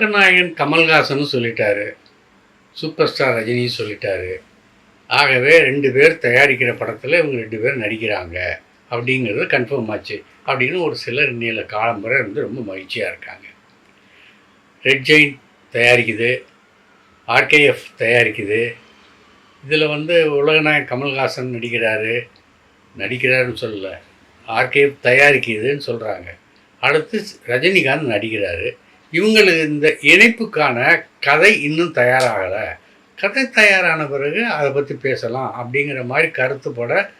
உலகநாயகன் கமல்ஹாசன் சொல்லிட்டாரு. Super star ரஜினியும் சொல்லிட்டாரு. ஆகவே ரெண்டு பேர் தயாரிக்கிற படத்தில் இவங்க ரெண்டு பேர் நடிக்கிறாங்க. அப்படிங்கிறது கன்ஃபார்ம் ஆச்சு. அப்படின்னு ஒரு சிலர் நீல காலம்புரை இருந்து ரொம்ப மகிழ்ச்சியாக இருக்காங்க. ரெட் ஜெயின் தயாரிக்குது. ஆர்கேஎஃப் தயாரிக்குது. இதில் வந்து உலகநாயகன் கமல்ஹாசன் நடிக்கிறாரு. நடிக்கிறாருன்னு சொல்லலை. ஆர்கேஎஃப் தயாரிக்குதுன்னு சொல்கிறாங்க அடுத்து ரஜினிகாந்த் நடிக்கிறாரு. இவங்களுக்கு இந்த இணைப்புக்கான கதை இன்னும் தயாராகலை. கதை தயாரான பிறகு அதை பற்றி பேசலாம் அப்படிங்கிற மாதிரி கருத்துப்பட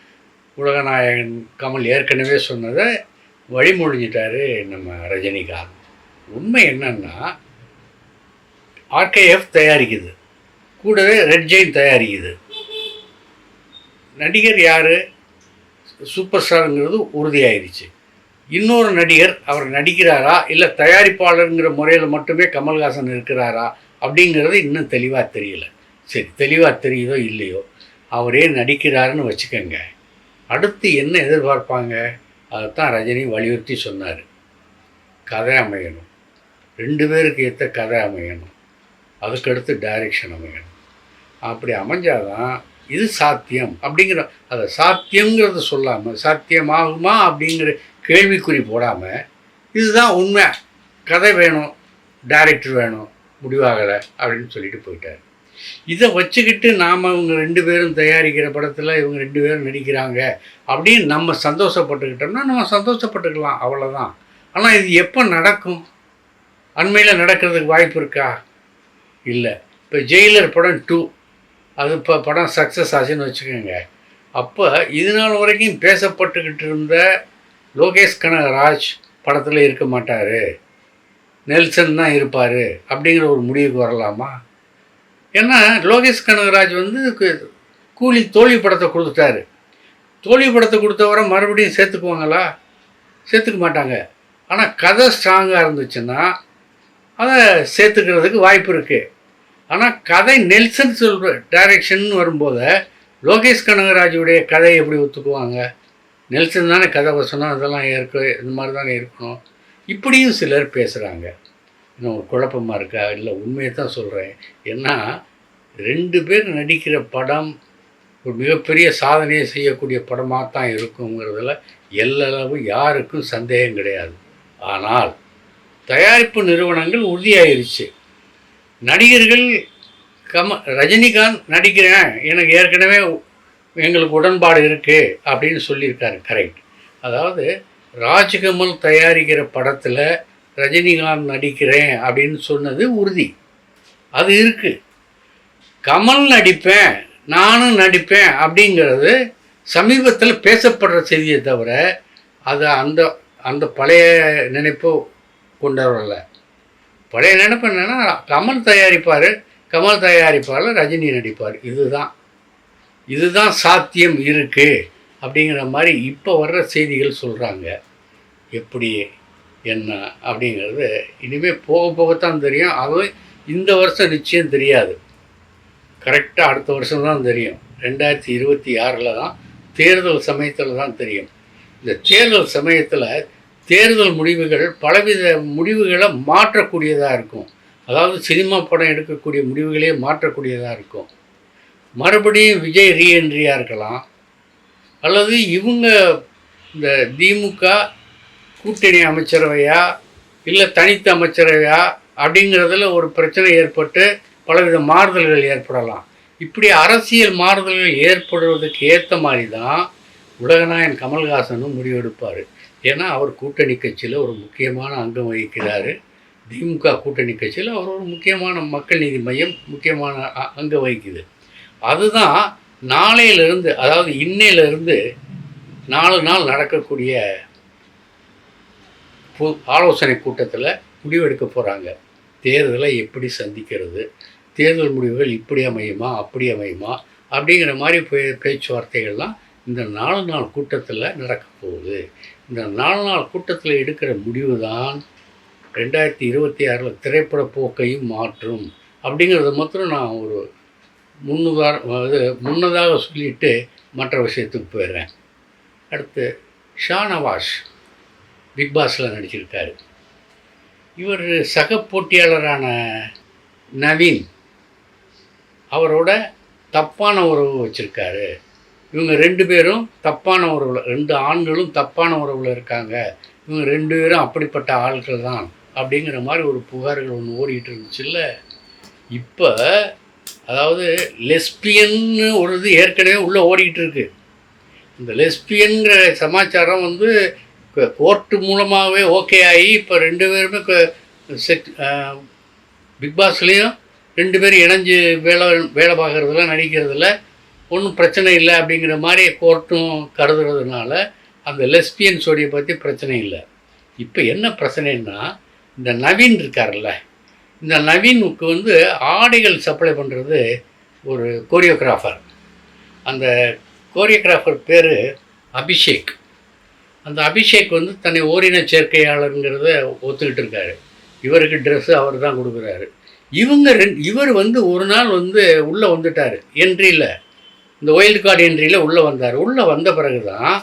உலகநாயகன் கமல் ஏற்கனவே சொன்னதை வழிமொழிஞ்சிட்டாரு நம்ம ரஜினிகாந்த். உண்மை என்னன்னா ஆர்கேஎஃப் தயாரிக்குது. கூடவே ரெட் ஜெயின் தயாரிக்குது. நடிகர் யார்? சூப்பர் ஸ்டாருங்கிறது உறுதியாயிருச்சு. இன்னொரு நடிகர் அவர் நடிக்கிறாரா இல்லை தயாரிப்பாளருங்கிற முறையில் மட்டுமே கமல்ஹாசன் இருக்கிறாரா அப்படிங்கிறது இன்னும் தெளிவாக தெரியல. சரி தெளிவாக தெரியுதோ இல்லையோ அவரே நடிக்கிறாருன்னு வச்சுக்கோங்க. அடுத்து என்ன எதிர்பார்ப்பாங்க? அதைத்தான் ரஜினி வலியுறுத்தி சொன்னார். கதை அமையணும். ரெண்டு பேருக்கு ஏற்ற கதை அமையணும். அதுக்கடுத்து டைரெக்ஷன் அமையணும். அப்படி அமைஞ்சாதான் இது சாத்தியம் அப்படிங்கிற அதை சாத்தியங்கிறத சொல்லாமல் சாத்தியமாகுமா அப்படிங்கிற கேள்விக்குறி போடாமல் இதுதான் உண்மை. கதை வேணும் டைரக்டர் வேணும் முடிவாகலை அப்படின்னு சொல்லிட்டு போயிட்டார். இதை வச்சுக்கிட்டு நாம் இவங்க ரெண்டு பேரும் தயாரிக்கிற படத்தில் இவங்க ரெண்டு பேரும் நடிக்கிறாங்க அப்படின்னு நம்ம சந்தோஷப்பட்டுக்கிட்டோம்னா நம்ம சந்தோஷப்பட்டுக்கலாம் அவ்வளோதான் ஆனால் இது எப்போ நடக்கும்? அண்மையில் நடக்கிறதுக்கு வாய்ப்பு இருக்கா? இல்லை. இப்போ ஜெயிலர் படம் டூ அது இப்போ படம் சக்ஸஸ் ஆச்சுன்னு வச்சுக்கோங்க. அப்போ இது நாள் வரைக்கும் பேசப்பட்டுக்கிட்டு இருந்த லோகேஷ் கனகராஜ் படத்தில் இருக்க மாட்டார். நெல்சன் தான் இருப்பார் அப்படிங்கிற ஒரு முடிவுக்கு வரலாமா? ஏன்னா லோகேஷ் கனகராஜ் வந்து கூலி தோழி படத்தை கொடுத்துட்டாரு. தோழி படத்தை கொடுத்தவரை மறுபடியும் சேர்த்துக்குவாங்களா? சேர்த்துக்க மாட்டாங்க. ஆனால் கதை ஸ்ட்ராங்காக இருந்துச்சுன்னா அதை சேர்த்துக்கிறதுக்கு வாய்ப்பு இருக்குது ஆனால் கதை நெல்சன் சொல்கிற டைரக்ஷன் வரும்போது லோகேஷ் கனகராஜுடைய கதையை எப்படி ஒத்துக்குவாங்க? நெல்சன் தானே கதை வசனம் இதெல்லாம் இருக்கு இந்த மாதிரி தானே இருக்கணும். இப்படியும் சிலர் பேசுகிறாங்க இன்னும் ஒரு குழப்பமாக இருக்கா? இல்லை உண்மையை தான் சொல்கிறேன் ஏன்னா ரெண்டு பேர் நடிக்கிற படம் ஒரு மிகப்பெரிய சாதனையை செய்யக்கூடிய படமாக தான் இருக்குங்கிறதுல எல்லளவு யாருக்கும் சந்தேகம் கிடையாது. ஆனால் தயாரிப்பு நிறுவனங்கள் உறுதியாயிருச்சு. நடிகர்கள் கம ரஜினிகாந்த் நடிக்கிறேன் எனக்கு ஏற்கனவே எங்களுக்கு உடன்பாடு இருக்குது அப்படின்னு சொல்லியிருக்காரு கரெக்ட் அதாவது ராஜ்கமல் தயாரிக்கிற படத்தில் ரஜினிகாந்த் நடிக்கிறேன் அப்படின்னு சொன்னது உறுதி. அது இருக்குது கமல் நடிப்பேன் நானும் நடிப்பேன் அப்படிங்கிறது சமீபத்தில் பேசப்படுற செய்தியை தவிர அது அந்த அந்த பழைய நினைப்பு கொண்டு வரல பழைய நினைப்பு என்னென்னா கமல் தயாரிப்பார் கமல் தயாரிப்பார் ரஜினி நடிப்பார். இதுதான். இதுதான் சாத்தியம் இருக்குது அப்படிங்கிற மாதிரி இப்போ வர்ற செய்திகள் சொல்கிறாங்க எப்படி என்ன அப்படிங்கிறது இனிமேல் போக போகத்தான் தெரியும். அதுவும் இந்த வருஷம் நிச்சயம் தெரியாது. கரெக்டாக அடுத்த வருஷம் தான் தெரியும். ரெண்டாயிரத்தி இருபத்தி ஆறில் தான் தேர்தல் சமயத்தில் தான் தெரியும். இந்த தேர்தல் சமயத்தில் தேர்தல் முடிவுகள் பலவித முடிவுகளை மாற்றக்கூடியதாக இருக்கும். அதாவது சினிமா படம் எடுக்கக்கூடிய முடிவுகளே மாற்றக்கூடியதாக இருக்கும். மறுபடியும் விஜய் ரீஎன்ட்ரியாக இருக்கலாம் அல்லது இவங்க இந்த திமுக கூட்டணி அமைச்சரவையா? இல்லை தனித்த அமைச்சரவையா? அப்படிங்கிறதுல ஒரு பிரச்சனை ஏற்பட்டு பலவித மாறுதல்கள் ஏற்படலாம். இப்படி அரசியல் மாறுதல்கள் ஏற்படுவதற்கு ஏற்ற மாதிரி தான் உலகநாயன் கமல்ஹாசனும் முடிவெடுப்பார். ஏன்னா அவர் கூட்டணி கட்சியில் ஒரு முக்கியமான அங்கம் வகிக்கிறார். திமுக கூட்டணி கட்சியில் அவர் ஒரு முக்கியமான மக்கள் நீதி மையம் முக்கியமான அங்கம் வகிக்குது. அதுதான் நாளையிலிருந்து அதாவது இன்னையிலிருந்து நாலு நாள் நடக்கக்கூடிய பு- ஆலோசனை கூட்டத்தில் முடிவெடுக்க போகிறாங்க தேர்தலை எப்படி சந்திக்கிறது? தேர்தல் முடிவுகள் இப்படி அமையுமா அப்படி அமையுமா? அப்படிங்கிற மாதிரி பே பேச்சுவார்த்தைகள்லாம் இந்த நாலு நாள் கூட்டத்தில் நடக்க போகுது. இந்த நாலு நாள் கூட்டத்தில் எடுக்கிற முடிவு தான் ரெண்டாயிரத்தி இருபத்தி ஆறில் திரைப்பட போக்கையும் மாற்றும். அப்படிங்கிறத மாத்திரம் நான் ஒரு முன்னுதார இது முன்னதாக சொல்லிட்டு மற்ற விஷயத்துக்கு போயிடுறேன். அடுத்து ஷானவாஸ் பிக் பாஸில் நடிச்சிருக்காரு. இவர் சக போட்டியாளரான நவீன் அவரோட தப்பான உறவு வச்சுருக்காரு. இவங்க ரெண்டு பேரும் தப்பான உறவில் ரெண்டு ஆண்களும் தப்பான உறவில் இருக்காங்க. இவங்க ரெண்டு பேரும் அப்படிப்பட்ட ஆட்கள் தான் அப்படிங்கிற மாதிரி ஒரு புகார்கள் ஒன்று ஓடிக்கிட்டு இருந்துச்சுல்ல? இப்போ அதாவது லெஸ்பியன்னு ஒரு இது ஏற்கனவே உள்ளே ஓடிக்கிட்டு இருக்கு இந்த லெஸ்பியன்கிற சமாச்சாரம் வந்து கோர்ட்டு மூலமாகவே ஓகே ஆகி இப்போ ரெண்டு பேருமே செக் பிக் பாஸ்லேயும் ரெண்டு பேரும் இணைஞ்சு வேலை வேலை பார்க்குறதுல நடிக்கிறதுல ஒன்றும் பிரச்சனை இல்லை அப்படிங்கிற மாதிரி கோர்ட்டும் கருதுறதுனால அந்த லெஸ்பியன்ஸோடைய பற்றி பிரச்சனை இல்லை. இப்போ என்ன பிரச்சனைன்னா இந்த நவீன் இருக்கார்ல இந்த நவீனுக்கு வந்து ஆடைகள் சப்ளை பண்ணுறது ஒரு கோரியோகிராஃபர் அந்த கோரியோகிராஃபர் பேர் அபிஷேக். அந்த அபிஷேக் வந்து தன்னை ஓரின சேர்க்கையாளருங்கிறத ஒத்துக்கிட்டு இருக்காரு. இவருக்கு ட்ரெஸ்ஸு அவர் தான் கொடுக்குறாரு. இவங்க ரெண் இவர் வந்து ஒரு நாள் வந்து உள்ளே வந்துட்டார். என்ட்ரியில் இந்த ஒயில்டு கார்டு என்ட்ரியில் உள்ளே வந்தார். உள்ளே வந்த பிறகு தான்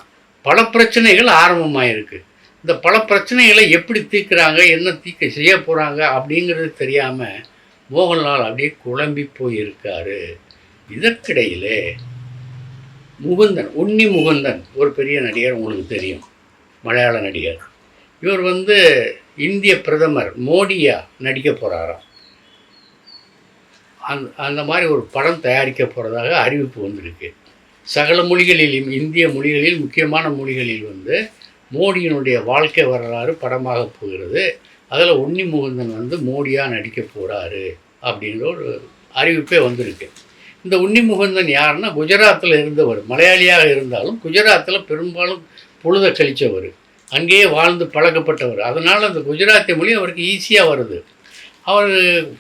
பல பிரச்சனைகள் ஆரம்பமாயிருக்கு. இந்த பல பிரச்சனைகளை எப்படி தீர்க்குறாங்க என்ன தீர்க்க செய்ய போகிறாங்க அப்படிங்கிறது தெரியாமல் மோகன்லால் அப்படியே குழம்பி போயிருக்காரு. இதற்கிடையிலே முகுந்தன் உன்னி முகுந்தன் ஒரு பெரிய நடிகர் உங்களுக்கு தெரியும் மலையாள நடிகர். இவர் வந்து இந்திய பிரதமர் மோடியா நடிக்க போகிறாராம் அந் அந்த மாதிரி ஒரு படம் தயாரிக்க போகிறதாக அறிவிப்பு வந்திருக்கு. சகல மொழிகளிலும் இந்திய மொழிகளில் முக்கியமான மொழிகளில் வந்து மோடியினுடைய வாழ்க்கை வரலாறு படமாக போகிறது. அதில் உன்னி முகுந்தன் வந்து மோடியாக நடிக்க போகிறாரு அப்படின்ற ஒரு அறிவிப்பே வந்திருக்கு. இந்த உன்னி முகுந்தன் யாருன்னா குஜராத்தில் இருந்தவர் மலையாளியாக இருந்தாலும் குஜராத்தில் பெரும்பாலும் பொழுத கழித்தவர் அங்கேயே வாழ்ந்து பழக்கப்பட்டவர். அதனால் அந்த குஜராத்தி மொழி அவருக்கு ஈஸியாக வருது. அவர்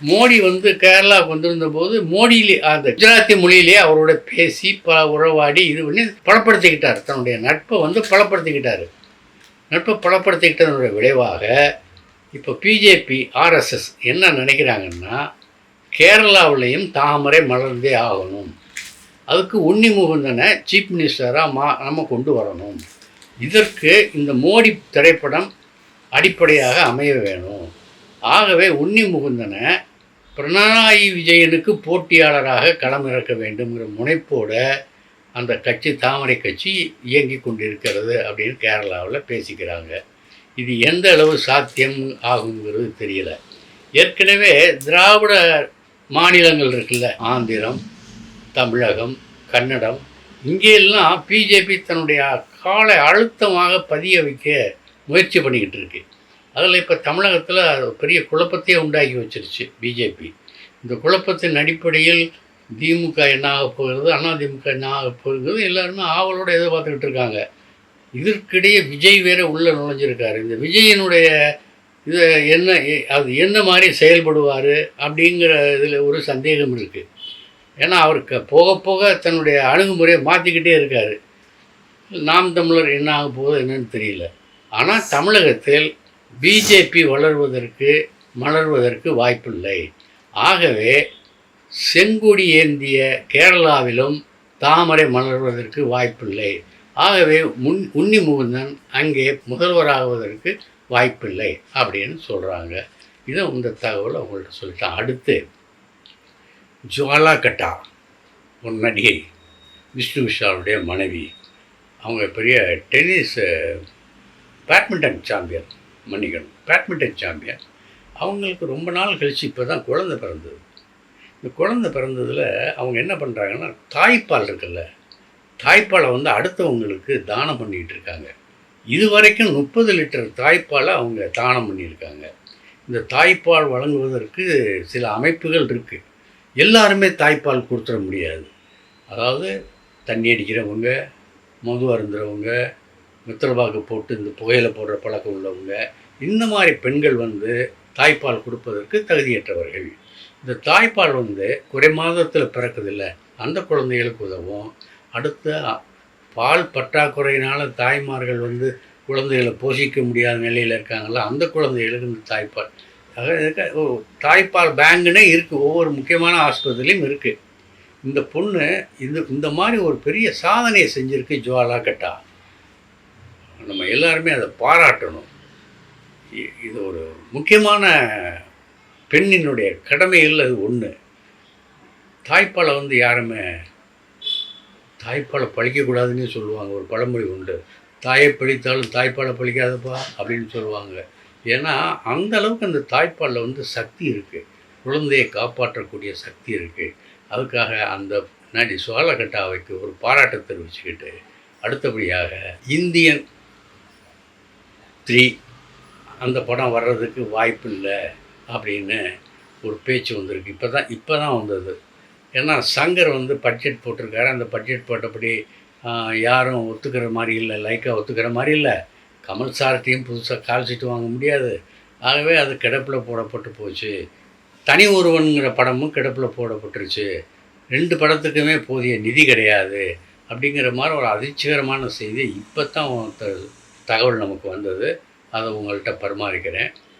மோடி வந்து கேரளாவுக்கு வந்திருந்த போது மோடியிலே அந்த குஜராத்தி மொழியிலே அவரோட பேசி ப உறவாடி இது பண்ணி பலப்படுத்திக்கிட்டார். தன்னுடைய நட்பை வந்து பலப்படுத்திக்கிட்டார். நட்பை பலப்படுத்திக்கிட்டதனுடைய விளைவாக இப்போ பிஜேபி ஆர்எஸ்எஸ் என்ன நினைக்கிறாங்கன்னா கேரளாவிலையும் தாமரை மலர்ந்தே ஆகணும். அதுக்கு உன்னி முகுந்தனை சீஃப் மினிஸ்டராக மா நம்ம கொண்டு வரணும். இதற்கு இந்த மோடி திரைப்படம் அடிப்படையாக அமைய வேணும். ஆகவே உன்னி முகுந்தனை பிரணாயி விஜயனுக்கு போட்டியாளராக களமிறக்க வேண்டுங்கிற முனைப்போடு அந்த கட்சி தாமரை கட்சி இயங்கி கொண்டிருக்கிறது அப்படின்னு கேரளாவில் பேசிக்கிறாங்க. இது எந்த அளவு சாத்தியம் ஆகுங்கிறது தெரியல. ஏற்கனவே திராவிட மாநிலங்கள் இருக்குல்ல ஆந்திரம் தமிழகம் கன்னடம் இங்கேயெல்லாம் பிஜேபி தன்னுடைய காலை அழுத்தமாக பதிய வைக்க முயற்சி பண்ணிக்கிட்டு இருக்கு. அதில் இப்போ தமிழகத்தில் பெரிய குழப்பத்தையே உண்டாக்கி வச்சிருச்சு பிஜேபி. இந்த குழப்பத்தின் அடிப்படையில் திமுக என்ன ஆக போகிறது அதிமுக என்ன ஆக போகிறது எல்லாருமே ஆவலோடு எதிர்பார்த்துக்கிட்டு இருக்காங்க. இதற்கிடையே விஜய் வேற உள்ளே நுழைஞ்சிருக்காரு. இந்த விஜயனுடைய இது என்ன அது என்ன மாதிரி செயல்படுவார் அப்படிங்கிற இதில் ஒரு சந்தேகம் இருக்குது ஏன்னா அவருக்கு போக போக தன்னுடைய அணுகுமுறையை மாற்றிக்கிட்டே இருக்கார். நாம் தமிழர் என்ன ஆக போகுது என்னன்னு தெரியல. ஆனால் தமிழகத்தில் பிஜேபி வளர்வதற்கு மலர்வதற்கு வாய்ப்பில்லை. ஆகவே செங்கொடி ஏந்திய கேரளாவிலும் தாமரை மலர்வதற்கு வாய்ப்பில்லை. ஆகவே முன் உன்னி முகுந்தன் அங்கே முதல்வராகுவதற்கு வாய்ப்பில்லை அப்படின்னு சொல்கிறாங்க இதை இந்த தகவலை அவங்கள்ட்ட சொல்லிட்டான். அடுத்து ஜுவாலா கட்டா ஒரு நடிகை விஷ்ணு விஷாலுடைய மனைவி. அவங்க பெரிய டென்னிஸ் பேட்மிண்டன் சாம்பியன் மன்னிக்கணும் பேட்மிண்டன் சாம்பியன். அவங்களுக்கு ரொம்ப நாள் கழித்து இப்போ தான் குழந்தை பிறந்தது. இந்த குழந்தை பிறந்ததில் அவங்க என்ன பண்ணுறாங்கன்னா தாய்ப்பால் இருக்குல்ல தாய்ப்பாலை வந்து அடுத்தவங்களுக்கு தானம் பண்ணிகிட்டு இருக்காங்க. இது வரைக்கும் முப்பது லிட்டர் தாய்ப்பாலை அவங்க தானம் பண்ணியிருக்காங்க. இந்த தாய்ப்பால் வழங்குவதற்கு சில அமைப்புகள் இருக்குது எல்லாருமே தாய்ப்பால் கொடுத்துட முடியாது. அதாவது தண்ணி அடிக்கிறவங்க மது அருந்துறவங்க மித்திரபாக்கு போட்டு இந்த புகையில போடுற பழக்கம் உள்ளவங்க இந்த மாதிரி பெண்கள் வந்து தாய்ப்பால் கொடுப்பதற்கு தகுதியற்றவர்கள். இந்த தாய்ப்பால் வந்து குறை மாதத்தில் பிறக்குதில்ல. அந்த குழந்தைகளுக்கு உதவும். அடுத்த பால் பற்றாக்குறையினால் தாய்மார்கள் வந்து குழந்தைகளை போஷிக்க முடியாத நிலையில் இருக்காங்களா அந்த குழந்தைகளுக்கு இந்த தாய்ப்பால். ஆக ஓ- தாய்ப்பால் பேங்குன்னே இருக்குது ஒவ்வொரு முக்கியமான ஆஸ்பத்திரிலையும் இருக்குது இந்த பொண்ணு இந்த இந்த மாதிரி ஒரு பெரிய சாதனையை செஞ்சுருக்கு ஜுவாலா கட்டா. நம்ம எல்லாருமே அதை பாராட்டணும். இது ஒரு முக்கியமான பெண்ணினுடைய கடமைகள் அது ஒன்று தாய்ப்பாலை வந்து யாருமே தாய்ப்பாலை பழிக்கக்கூடாதுன்னு சொல்லுவாங்க. ஒரு பழமொழி உண்டு. தாயை பழித்தாலும் தாய்ப்பாலை பழிக்காதப்பா அப்படின்னு சொல்லுவாங்க. ஏன்னா அந்த அளவுக்கு அந்த தாய்ப்பாலில் வந்து சக்தி இருக்குது குழந்தையை காப்பாற்றக்கூடிய சக்தி இருக்குது அதுக்காக அந்த நடி சோழகட்டாவைக்கு ஒரு பாராட்டை தெரிவிச்சுக்கிட்டு அடுத்தபடியாக இந்தியன் த்ரீ அந்த படம் வர்றதுக்கு வாய்ப்பு இல்லை அப்படின்னு ஒரு பேச்சு வந்திருக்கு. இப்போ தான் இப்போ தான் வந்தது. ஏன்னா சங்கர் வந்து பட்ஜெட் போட்டிருக்காரு. அந்த பட்ஜெட் போட்டபடி யாரும் ஒத்துக்கிற மாதிரி இல்லை. லைக்காக ஒத்துக்கிற மாதிரி இல்லை. கமல் சார்ட்டையும் புதுசாக கால் சீட்டு வாங்க முடியாது. ஆகவே அது கிடப்பில் போடப்பட்டு போச்சு. தனி ஒருவனுங்கிற படமும் கிடப்பில் போடப்பட்டுருச்சு. ரெண்டு படத்துக்குமே போதிய நிதி கிடையாது. அப்படிங்கிற மாதிரி ஒரு அதிர்ச்சிகரமான செய்தி இப்போ தான் த- தகவல் நமக்கு வந்தது. அதை உங்கள்கிட்ட பரிமாறிக்கிறேன்.